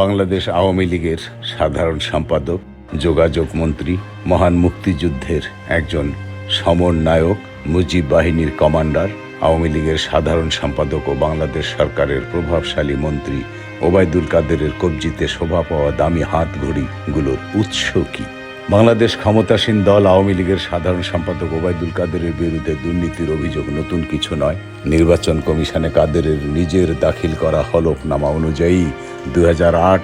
বাংলাদেশ আওয়ামী লীগের সাধারণ সম্পাদক, যোগাযোগ মন্ত্রী, মহান মুক্তিযুদ্ধের একজন সমন্বয়ক, মুজিব বাহিনীর কমান্ডার, আওয়ামী লীগের সাধারণ সম্পাদক ও বাংলাদেশ সরকারের প্রভাবশালী মন্ত্রী ওবায়দুল কাদেরের কবজিতে শোভা পাওয়া দামি হাত ঘড়িগুলোর উৎস কি? বাংলাদেশ ক্ষমতাসীন দল আওয়ামী লীগের সাধারণ সম্পাদক ওবায়দুল কাদেরের বিরুদ্ধে দুর্নীতির অভিযোগ, নতুন কিছু নয়। নির্বাচন কমিশনে কাদেরের নিজের দাখিল করা হলফনামা অনুযায়ী দু হাজার আট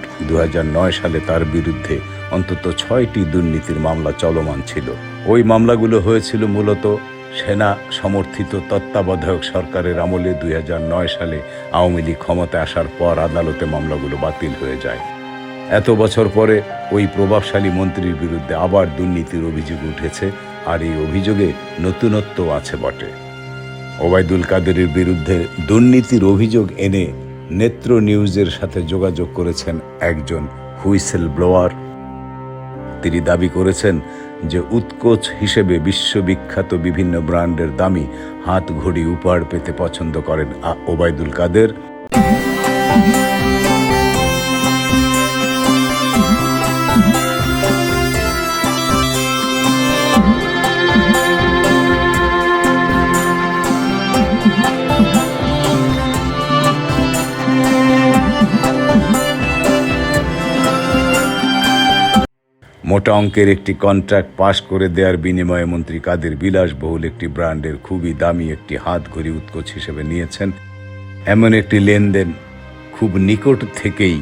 সালে তার বিরুদ্ধে অন্তত ছয়টি দুর্নীতির মামলা চলমান ছিল। ওই মামলাগুলো হয়েছিল মূলত সেনা সমর্থিত তত্ত্বাবধায়ক সরকারের আমলে দুই হাজার নয় সালে আওয়ামী লীগ ক্ষমতায় আসার পর আদালতে মামলাগুলো বাতিল হয়ে যায়। এত বছর পরে ওই প্রভাবশালী মন্ত্রীর বিরুদ্ধে আবার দুর্নীতির অভিযোগ উঠেছে, আর এই অভিযোগে নতুনত্ব আছে বটে। ওবায়দুল কাদেরের বিরুদ্ধে দুর্নীতির অভিযোগ এনে নেত্র নিউজের সাথে যোগাযোগ করেছেন একজন হুইসেল ব্লোয়ার তিনি দাবি করেছেন যে উৎকোচ হিসেবে বিশ্ববিখ্যাত বিভিন্ন ব্র্যান্ডের দামি হাত ঘড়ি উপহার পেতে পছন্দ করেন ওবায়দুল কাদের। মোটা অঙ্কের একটি কন্ট্রাক্ট পাশ করে দেওয়ার বিনিময়ে মন্ত্রী কাদের বিলাসবহুল একটি ব্র্যান্ডের খুবই দামি একটি হাত ঘড়ি উৎকোচ হিসেবে নিয়েছেন। এমন একটি লেনদেন খুব নিকট থেকেই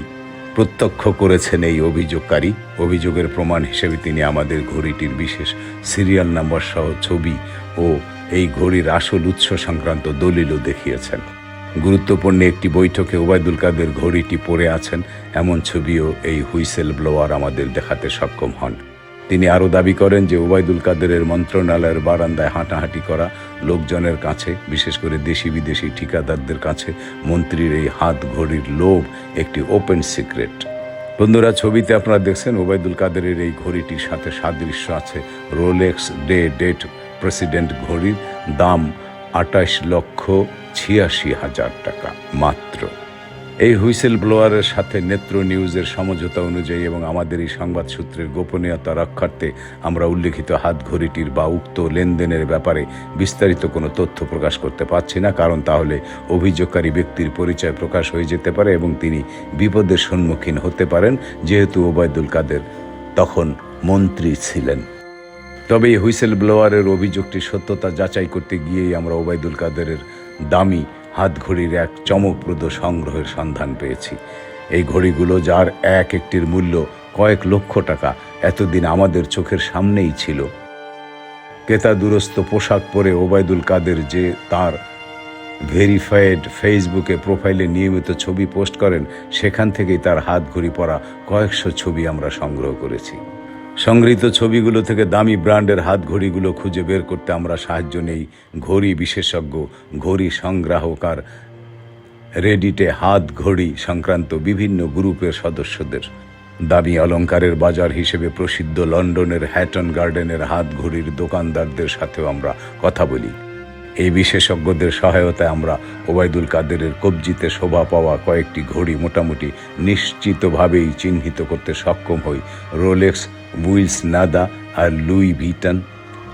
প্রত্যক্ষ করেছেন এই অভিযোগকারী। অভিযোগের প্রমাণ হিসেবে তিনি আমাদের ঘড়িটির বিশেষ সিরিয়াল নাম্বার সহ ছবি ও এই ঘড়ির আসল উৎস সংক্রান্ত দলিলও দেখিয়েছেন। গুরুত্বপূর্ণ একটি বৈঠকে ওবায়দুল কাদের ঘড়িটি পরে আছেন। এমন ছবিও এই হুইসেল ব্লোয়ার আমাদের দেখাতে সক্ষম হন। তিনি আরও দাবি করেন যে ওবায়দুল কাদেরের মন্ত্রণালয়ের বারান্দায় হাঁটাহাঁটি করা লোকজনের কাছে, বিশেষ করে দেশি বিদেশি ঠিকাদারদের কাছে, মন্ত্রীর এই হাত ঘড়ির লোভ একটি ওপেন সিক্রেট। বন্ধুরা, ছবিতে আপনারা দেখছেন ওবায়দুল কাদেরের এই ঘড়িটির সাথে সাদৃশ্য আছে রোলেক্স ডে ডেট প্রেসিডেন্ট ঘড়ির দাম আটাইশ লক্ষ ছিয়াশি হাজার টাকা মাত্র। এই হুইসেল ব্লোয়ারের সাথে নেত্র নিউজের সমঝোতা অনুযায়ী এবং আমাদের এই সংবাদ সূত্রের গোপনীয়তা রক্ষার্থে আমরা উল্লেখিত হাত ঘড়িটির বা উক্ত লেনদেনের ব্যাপারে বিস্তারিত কোনো তথ্য প্রকাশ করতে পারছি না, কারণ তাহলে অভিযোগকারী ব্যক্তির পরিচয় প্রকাশ হয়ে যেতে পারে এবং তিনি বিপদের সম্মুখীন হতে পারেন, যেহেতু ওবায়দুল কাদের তখন মন্ত্রী ছিলেন। তবে এই হুইসেল ব্লোয়ারের অভিযোগটি সত্যতা যাচাই করতে গিয়েই আমরা ওবায়দুল কাদেরের দামি হাত ঘড়ির এক চমকপ্রদ সংগ্রহের সন্ধান পেয়েছি। এই ঘড়িগুলো যার এক একটির মূল্য কয়েক লক্ষ টাকা এতদিন আমাদের চোখের সামনেই ছিল। ক্রেতা দুরস্ত পোশাক পরে ওবায়দুল কাদের যে তার ভেরিফাইড ফেসবুকে প্রোফাইলে নিয়মিত ছবি পোস্ট করেন, সেখান থেকেই তার হাত ঘড়ি পরা কয়েকশো ছবি আমরা সংগ্রহ করেছি। সংগৃহীত ছবিগুলো থেকে দামি ব্র্যান্ডের হাত ঘড়িগুলো খুঁজে বের করতে আমরা সাহায্য নেই। ঘড়ি বিশেষজ্ঞ, ঘড়ি সংগ্রাহক আর রেডিটে হাত ঘড়ি সংক্রান্ত বিভিন্ন গ্রুপের সদস্যদের। দামি অলঙ্কারের বাজার হিসেবে প্রসিদ্ধ লন্ডনের হ্যাটন গার্ডেনের হাত ঘড়ির দোকানদারদের সাথেও আমরা কথা বলি। এই বিশেষজ্ঞদের সহায়তায় আমরা ওবায়দুল কাদেরের কবজিতে শোভা পাওয়া কয়েকটি ঘড়ি মোটামুটি নিশ্চিতভাবেই চিহ্নিত করতে সক্ষম হই। রোলেক্স উইলস নাদা আর লুই ভিটন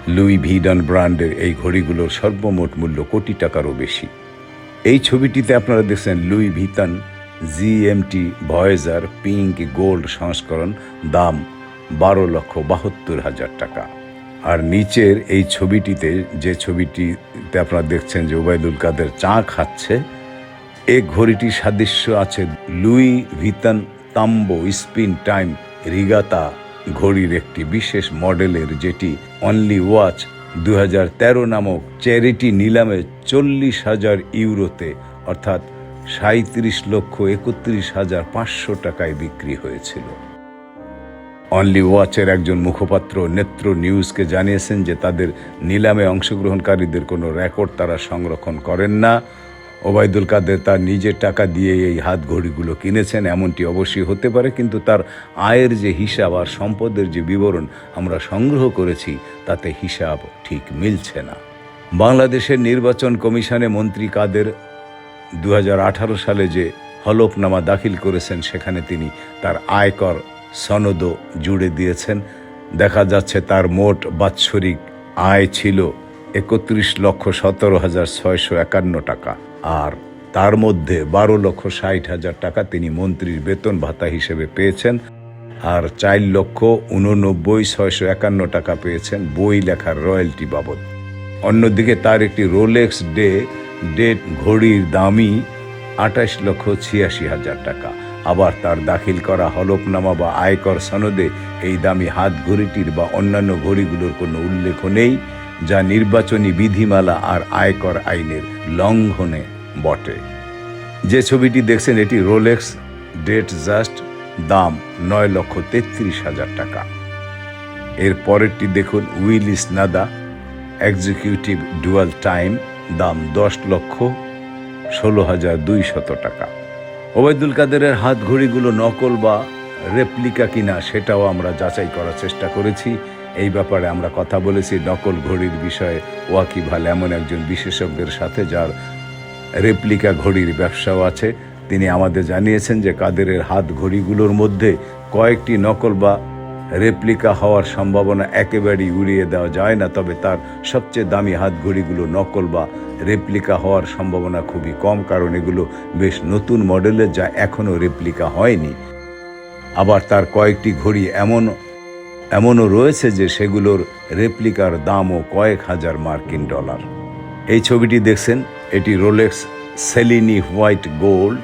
লুই ভিডন ব্র্যান্ডের এই ঘড়িগুলোর সর্বমোট মূল্য কোটি টাকারও বেশি। এই ছবিটিতে আপনারা দেখছেন Louis Vuitton GMT Voyager pink gold সংস্করণ, দাম বারো লক্ষ বাহাত্তর হাজার টাকা। আর নিচের এই ছবিটিতে যে ছবিটিতে আপনারা দেখছেন যে ওবায়দুল কাদের চা খাচ্ছে, এ ঘড়িটির সাদৃশ্য আছে Louis Vuitton Tambour spin time Regatta ঘড়ির একটি বিশেষ মডেলের যেটি অনলি ওয়াচ দু হাজার তেরো নামক চ্যারিটি নিলামে চল্লিশ হাজার ইউরোতে অর্থাৎ সাঁত্রিশ লক্ষ একত্রিশ হাজার পাঁচশো টাকায় বিক্রি হয়েছিল। অনলি ওয়াচের একজন মুখপাত্র নেত্র নিউজকে জানিয়েছেন যে তাদের নিলামে অংশগ্রহণকারীদের কোনো রেকর্ড তারা সংরক্ষণ করেন না। ওবায়দুল কাদের তার নিজের টাকা দিয়ে এই হাত ঘড়িগুলো কিনেছেন, এমনটি অবশ্যই হতে পারে, কিন্তু তার আয়ের যে হিসাব আর সম্পদের যে বিবরণ আমরা সংগ্রহ করেছি, তাতে হিসাব ঠিক মিলছে না। বাংলাদেশের নির্বাচন কমিশনে মন্ত্রী কাদের দু হাজার আঠারো সালে যে হলফনামা দাখিল করেছেন, সেখানে তিনি তার আয়কর সনদও জুড়ে দিয়েছেন। দেখা যাচ্ছে তার মোট বাৎসরিক আয় ছিল একত্রিশ লক্ষ সতেরো হাজার ছয়শো একান্ন টাকা। আর তার মধ্যে বারো লক্ষ ষাট হাজার টাকা তিনি মন্ত্রীর বেতন ভাতা হিসেবে পেয়েছেন। আর চার লক্ষ উননব্বই ছয়শো একান্ন টাকা পেয়েছেন বই লেখার রয়্যালটি বাবদ। অন্যদিকে তার একটি রোলেক্স ডে, ডেট ঘড়ির দামই আঠাশ লক্ষ ছিয়াশি হাজার টাকা। আবার তার দাখিল করা হলফনামা বা আয়কর সনদে এই দামি হাত ঘড়িটির বা অন্যান্য ঘড়িগুলোর কোনো উল্লেখ নেই, যা নির্বাচনী বিধিমালা আর আয়কর আইনের লঙ্ঘনে বটে। যে ছবিটি দেখছেন, এটি রোলেক্স, ডেট জাস্ট, দাম নয় লক্ষ তেত্রিশ হাজার টাকা। এর পরেরটি দেখুন Ulysse Nardin, executive dual time, দাম দশ লক্ষ ষোলো হাজার দুই শত টাকা। ওবায়দুল কাদেরের হাত ঘড়িগুলো নকল বা রেপ্লিকা কিনা সেটাও আমরা যাচাই করার চেষ্টা করেছি। এই ব্যাপারে আমরা কথা বলেছি। নকল ঘড়ির বিষয়ে ওয়াকি ভালো এমন একজন বিশেষজ্ঞের সাথে যার রেপ্লিকা ঘড়ির ব্যবসাও আছে। তিনি আমাদের জানিয়েছেন যে কাদেরের হাত ঘড়িগুলোর মধ্যে কয়েকটি নকল বা রেপ্লিকা হওয়ার সম্ভাবনা একেবারেই উড়িয়ে দেওয়া যায় না, তবে তার সবচেয়ে দামি হাত ঘড়িগুলো নকল বা রেপ্লিকা হওয়ার সম্ভাবনা খুবই কম, কারণ এগুলো বেশ নতুন মডেলের যা এখনও রেপ্লিকা হয়নি। আবার তার কয়েকটি ঘড়ি এমন, এমনও রয়েছে যে সেগুলোর রেপ্লিকার দামও কয়েক হাজার মার্কিন ডলার। এই ছবিটি দেখছেন, এটি রোলেক্স সেলিনি হোয়াইট গোল্ড,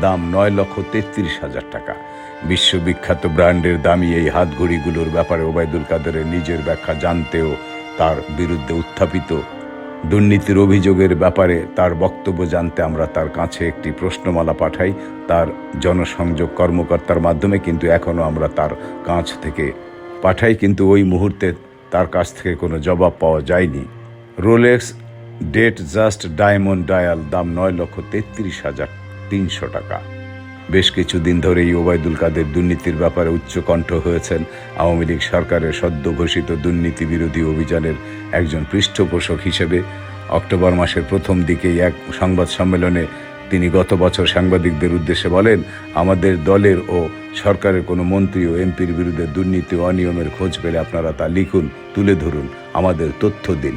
দাম নয় লক্ষ তেত্রিশ হাজার টাকা। বিশ্ববিখ্যাত ব্র্যান্ডের দামি এই হাতঘড়িগুলোর ব্যাপারে ওবায়দুল কাদেরের নিজের ব্যাখ্যা জানতেও তার বিরুদ্ধে উত্থাপিত দুর্নীতির অভিযোগের ব্যাপারে তার বক্তব্য জানতে আমরা তার কাছে একটি প্রশ্নমালা পাঠাই। তার জনসংযোগ কর্মকর্তার মাধ্যমে কিন্তু এখনও আমরা তার কাছ থেকে পাঠাই, কিন্তু ওই মুহূর্তে তার কাছ থেকে কোনো জবাব পাওয়া যায়নি। Rolex Datejust diamond dial দাম নয় লক্ষ তেত্রিশ হাজার তিনশো টাকা। বেশ কিছুদিন ধরেই ওবায়দুল কাদের দুর্নীতির ব্যাপারে উচ্চকণ্ঠ হয়েছেন আওয়ামী লীগ সরকারের সদ্য ঘোষিত দুর্নীতি বিরোধী অভিযানের একজন পৃষ্ঠপোষক হিসেবে অক্টোবর মাসের প্রথম দিকেই এক সংবাদ সম্মেলনে তিনি গত বছর সাংবাদিকদের উদ্দেশ্যে বলেন, আমাদের দলের ও সরকারের কোনো মন্ত্রী ও এমপির বিরুদ্ধে দুর্নীতি অনিয়মের খোঁজ পেলে আপনারা তা লিখুন, তুলে ধরুন, আমাদের তথ্য দিন।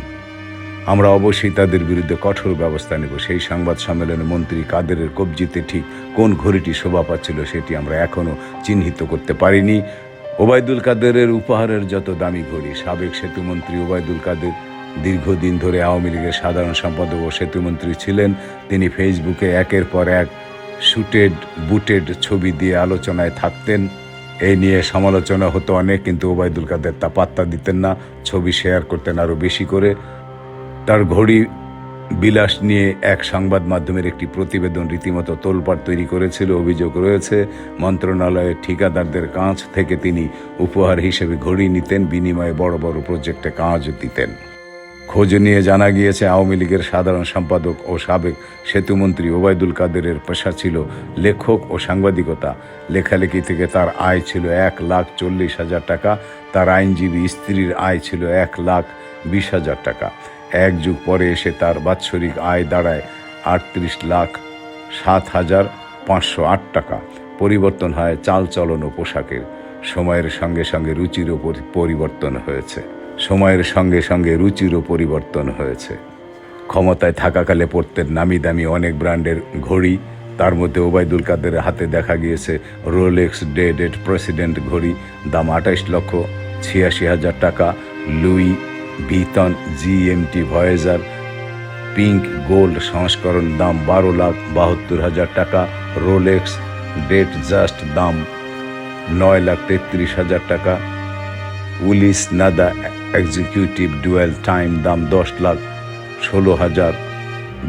আমরা অবশ্যই তাদের বিরুদ্ধে কঠোর ব্যবস্থা নেব। সেই সংবাদ সম্মেলনে মন্ত্রী কাদেরের কবজিতে ঠিক কোন ঘড়িটি শোভা পাচ্ছিল সেটি আমরা এখনও চিহ্নিত করতে পারিনি। ওবায়দুল কাদেরের উপহারের যত দামি ঘড়ি, সাবেক সেতুমন্ত্রী ওবায়দুল কাদের দীর্ঘদিন ধরে আওয়ামী লীগের সাধারণ সম্পাদক ও সেতুমন্ত্রী ছিলেন। তিনি ফেসবুকে একের পর এক শুটেড, বুটেড ছবি দিয়ে আলোচনায় থাকতেন। এই নিয়ে সমালোচনা হতো অনেক, কিন্তু ওবায়দুল কাদের তা পাত্তা দিতেন না। ছবি শেয়ার করতেন আরও বেশি করে। তার ঘড়ি বিলাস নিয়ে এক সংবাদ মাধ্যমের একটি প্রতিবেদন রীতিমতো তোলপাড় তৈরি করেছিল, অভিযোগ রয়েছে, মন্ত্রণালয়ের ঠিকাদারদের কাছ থেকে তিনি উপহার হিসেবে ঘড়ি নিতেন, বিনিময়ে বড় বড় প্রজেক্টে কাজ দিতেন। খোঁজ নিয়ে জানা গিয়েছে, আওয়ামী লীগের সাধারণ সম্পাদক ও সাবেক সেতুমন্ত্রী ওবায়দুল কাদেরের পেশা ছিল লেখক ও সাংবাদিকতা। লেখালেখি থেকে তার আয় ছিল এক লাখ চল্লিশ হাজার টাকা, তার আইনজীবী স্ত্রীর আয় ছিল এক লাখ বিশ হাজার টাকা। এক যুগ পরে এসে তার বাৎসরিক আয় দাঁড়ায় আটত্রিশ লাখ সাত হাজার পাঁচশো আট টাকা। পরিবর্তন হয় চালচলন ও পোশাকের। সময়ের সঙ্গে সঙ্গে রুচিরও পরি- পরিবর্তন হয়েছে। সময়ের সঙ্গে সঙ্গে রুচিরও পরিবর্তন হয়েছে। ক্ষমতায় থাকাকালে পড়তেন নামি দামি অনেক ব্র্যান্ডের ঘড়ি, তার মধ্যে ওবায়দুল কাদের হাতে দেখা গিয়েছে রোলেক্স ডে ডেট প্রেসিডেন্ট ঘড়ি, দাম আঠাইশ লক্ষ ছিয়াশি হাজার টাকা, Louis Vuitton GMT Voyager pink gold সংস্করণ দাম বারো লাখ বাহাত্তর হাজার টাকা রোলেক্স ডেট জাস্ট দাম নয় লাখ তেত্রিশ হাজার টাকা Ulysse Nardin executive dual time দাম দশ লাখ ষোলো হাজার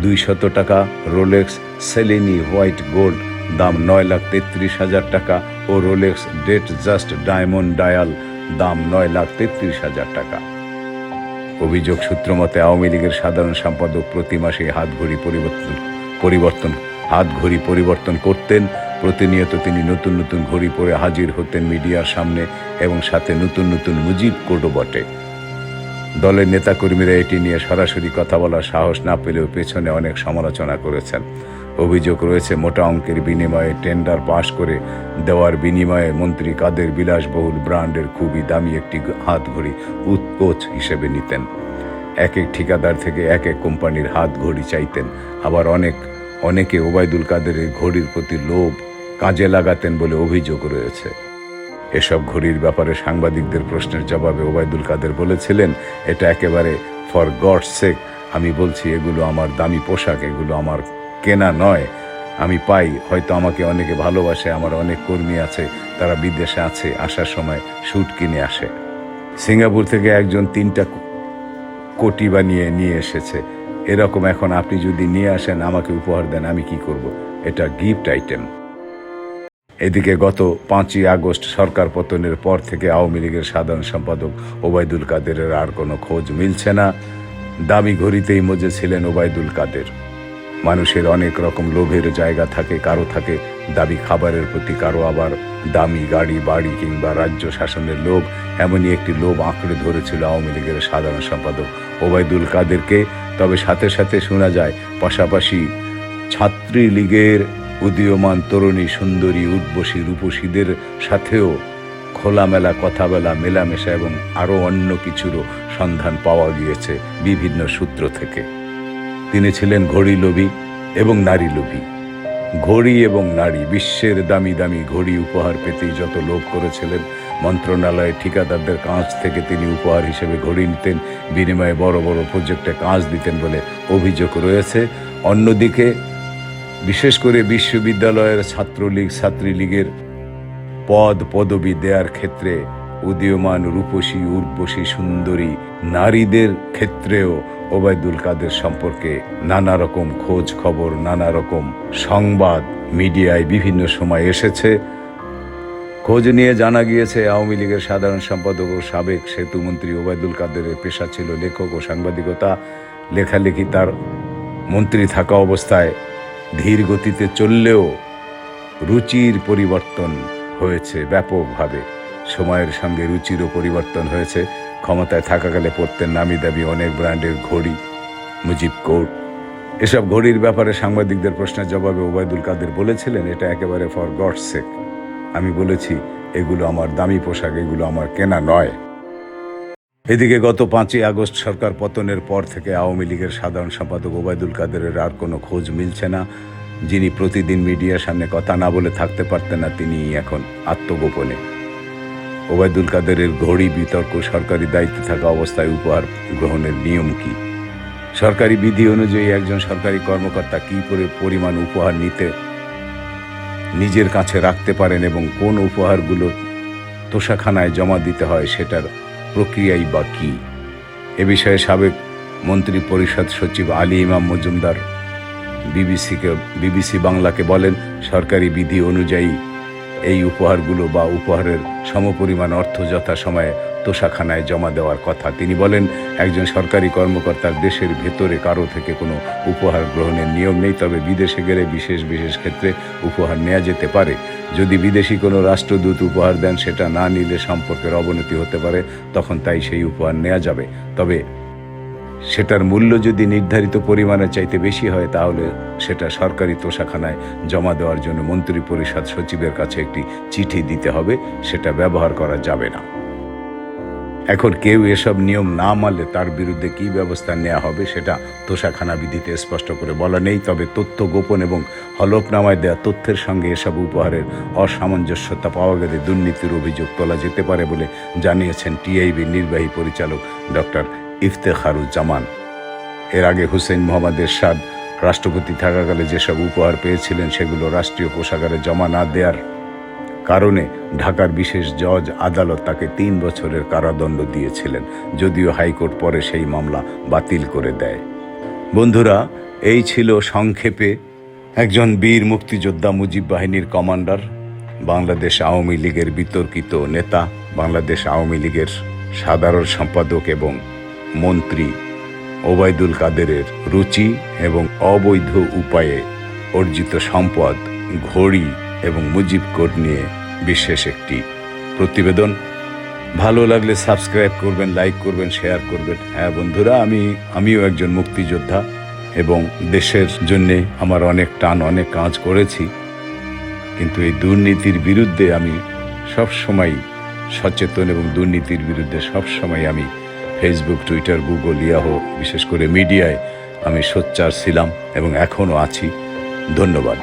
দুইশত টাকা রোলেক্স সেলিনি হোয়াইট গোল্ড দাম নয় লাখ তেত্রিশ হাজার টাকা ও Rolex Datejust diamond dial দাম নয় লাখ তেত্রিশ হাজার টাকা। অভিযোগ সূত্র মতে আওয়ামী লীগের সাধারণ সম্পাদক প্রতি মাসে হাতঘড়ি পরিবর্তন পরিবর্তন হাতঘড়ি পরিবর্তন করতেন। প্রতিনিয়ত তিনি নতুন নতুন ঘড়ি পরে হাজির হতেন মিডিয়ার সামনে এবং সাথে নতুন নতুন মুজিব কোডও বটে। দলের নেতাকর্মীরা এটি নিয়ে সরাসরি কথা বলার সাহস না পেলেও পেছনে অনেক সমালোচনা করেছেন। অভিযোগ রয়েছে, মোটা অঙ্কের বিনিময়ে টেন্ডার পাশ করে দেওয়ার বিনিময়ে মন্ত্রী কাদের বিলাসবহুল ব্র্যান্ডের খুবই দামি একটি হাত উৎকোচ হিসেবে নিতেন। এক এক ঠিকাদার থেকে এক এক কোম্পানির হাত ঘড়ি চাইতেন। আবার অনেক, অনেকে ওবায়দুল কাদেরের ঘড়ির প্রতি লোভ কাজে লাগাতেন বলে অভিযোগ রয়েছে। এসব ঘড়ির ব্যাপারে সাংবাদিকদের প্রশ্নের জবাবে ওবায়দুল কাদের বলেছিলেন, এটা একেবারে ফর গড সেক, আমি বলছি এগুলো আমার দামি পোশাক, এগুলো আমার কেনা নয়। আমি পাই, হয়তো আমাকে অনেকে ভালোবাসে, আমার অনেক কর্মী আছে, তারা বিদেশে আছে, আসার সময় শ্যুট কিনে আসে। সিঙ্গাপুর থেকে একজন তিনটা কোটি বানিয়ে নিয়ে এসেছে। এরকম এখন আপনি যদি নিয়ে আসেন, আমাকে উপহার দেন, আমি কি করব? এটা গিফট আইটেম। এদিকে গত পাঁচই আগস্ট সরকার পতনের পর থেকে আওয়ামী লীগের সাধারণ সম্পাদক ওবায়দুল কাদেরের আর কোনো খোঁজ মিলছে না। দামি ঘড়িতেই মজে ছিলেন ওবায়দুল কাদের। মানুষের অনেক রকম লোভের জায়গা থাকে, কারও থাকে দাবি খাবারের প্রতি, কারও আবার দামি গাড়ি, বাড়ি কিংবা রাজ্য শাসনের লোভ, এমনই একটি লোভ আঁকড়ে ধরেছিল আওয়ামী লীগের সাধারণ সম্পাদক ওবায়দুল কাদেরকে। তবে সাথে সাথে শোনা যায়, পাশাপাশি ছাত্রী লীগের উদীয়মান তরুণী সুন্দরী উর্বশী রূপসীদের সাথেও খোলামেলা কথা বলা মেলামেশা এবং আরও অন্য কিছুরও সন্ধান পাওয়া গিয়েছে বিভিন্ন সূত্র থেকে। তিনি ছিলেন ঘড়ি লোভী এবং নারী লোভী ঘড়ি এবং নারী, বিশ্বের দামি দামি ঘড়ি উপহার পেতেই যত লোভ করেছিলেন, মন্ত্রণালয়ের ঠিকাদারদের কাজ থেকে তিনি উপহার হিসেবে ঘড়ি নিতেন, বিনিময়ে বড় বড় প্রজেক্টে কাজ দিতেন বলে অভিযোগ রয়েছে। অন্যদিকে, বিশেষ করে বিশ্ববিদ্যালয়ের ছাত্রলীগ, ছাত্রীলীগের পদ পদবি দেওয়ার ক্ষেত্রে উদীয়মান রূপসী, উর্বশী, সুন্দরী নারীদের ক্ষেত্রেও ওবায়দুল কাদের সম্পর্কে নানা রকম খোঁজ খবর, নানা রকম সংবাদ মিডিয়ায় বিভিন্ন সময় এসেছে। খোঁজ নিয়ে জানা গিয়েছে, আওয়ামী লীগের সাধারণ সম্পাদক ও সাবেক সেতুমন্ত্রী ওবায়দুল কাদেরের পেশা ছিল লেখক ও সাংবাদিকতা। লেখালেখি তার মন্ত্রী থাকা অবস্থায় ধীর গতিতে চললেও রুচির পরিবর্তন হয়েছে ব্যাপকভাবে। সময়ের সঙ্গে রুচিরও পরিবর্তন হয়েছে। ক্ষমতায় থাকাকালে পড়তেন নামি দামি অনেক ব্র্যান্ডের ঘড়ি, মুজিব কোট এসব ঘড়ির ব্যাপারে সাংবাদিকদের প্রশ্নের জবাবে ওবায়দুল কাদের বলেছিলেন, এটা একেবারে ফর গড সেক আমি বলেছি, এগুলো আমার দামি পোশাক, এগুলো আমার কেনা নয়। এদিকে গত পাঁচই আগস্ট সরকার পতনের পর থেকে আওয়ামী লীগের সাধারণ সম্পাদক ওবায়দুল কাদেরের আর কোনো খোঁজ মিলছে না। যিনি প্রতিদিন মিডিয়ার সামনে কথা না বলে থাকতে পারতেন না তিনি এখন আত্মগোপনে। ওবায়দুল কাদেরের ঘড়ি বিতর্ক সরকারি দায়িত্বে থাকা অবস্থায় উপহার গ্রহণের নিয়ম কি? সরকারি বিধি অনুযায়ী একজন সরকারি কর্মকর্তা কী করে পরিমাণ উপহার নিতে, নিজের কাছে রাখতে পারেন এবং কোন উপহারগুলো তোষাখানায় জমা দিতে হয় সেটার প্রক্রিয়াই বা কী? এ বিষয়ে সাবেক মন্ত্রী পরিষদ সচিব আলী ইমাম মজুমদার বিবিসিকে, বিবিসি বাংলাকে বলেন, সরকারি বিধি অনুযায়ী এই উপহারগুলো বা উপহারের সমপরিমাণ অর্থ যথাসময়ে তোষাখানায় জমা দেওয়ার কথা। তিনি বলেন, একজন সরকারি কর্মকর্তার দেশের ভেতরে কারও থেকে কোনো উপহার গ্রহণের নিয়ম নেই, তবে বিদেশে গেলে বিশেষ বিশেষ ক্ষেত্রে উপহার নেওয়া যেতে পারে। যদি বিদেশি কোনো রাষ্ট্রদূত উপহার দেন, সেটা না নিলে সম্পর্কের অবনতি হতে পারে, তখন তাই সেই উপহার নেওয়া যাবে। তবে সেটার মূল্য যদি নির্ধারিত পরিমাণের চাইতে বেশি হয়, তাহলে সেটা সরকারি তোষাখানায় জমা দেওয়ার জন্য মন্ত্রী পরিষদ সচিবের কাছে একটি চিঠি দিতে হবে, সেটা ব্যবহার করা যাবে না। এখন কেউ এসব নিয়ম না মানলে তার বিরুদ্ধে কি ব্যবস্থা নেওয়া হবে, সেটা তোষাখানা বিধিতে স্পষ্ট করে বলা নেই। তবে তথ্য গোপন এবং হলফনামায় দেওয়া তথ্যের সঙ্গে এসব উপহারের অসামঞ্জস্যতা পাওয়া গেলে দুর্নীতির অভিযোগ তোলা যেতে পারে বলে জানিয়েছেন টিআইবির নির্বাহী পরিচালক ডক্টর ইফতেখারুজ্জামান এর আগে হুসেন মোহাম্মদ এরশাদ রাষ্ট্রপতি থাকাকালে যেসব উপহার পেয়েছিলেন সেগুলো রাষ্ট্রীয় কোষাগারে জমা না দেওয়ার কারণে ঢাকার বিশেষ জজ আদালত তাকে তিন বছরের কারাদণ্ড দিয়েছিলেন, যদিও হাইকোর্ট পরে সেই মামলা বাতিল করে দেয়। বন্ধুরা, এই ছিল সংক্ষেপে একজন বীর মুক্তিযোদ্ধা মুজিব বাহিনীর কমান্ডার, বাংলাদেশ আওয়ামী লীগের বিতর্কিত নেতা, বাংলাদেশ আওয়ামী লীগের সাধারণ সম্পাদক এবং মন্ত্রী ওবায়দুল কাদেরের রুচি এবং অবৈধ উপায়ে অর্জিত সম্পদ, ঘড়ি এবং মুজিব কোড নিয়ে বিশেষ একটি প্রতিবেদন। ভালো লাগলে সাবস্ক্রাইব করবেন, লাইক করবেন, শেয়ার করবেন। হ্যাঁ বন্ধুরা, আমি, আমিও একজন মুক্তিযোদ্ধা এবং দেশের জন্যে আমার অনেক টান, অনেক কাজ করেছি। কিন্তু এই দুর্নীতির বিরুদ্ধে আমি সবসময় সচেতন এবং দুর্নীতির বিরুদ্ধে সবসময় আমি ফেসবুক টুইটার গুগল ইয়াহো বিশেষ করে মিডিয়ায় আমি সোচ্চার ছিলাম এবং এখনও আছি। ধন্যবাদ।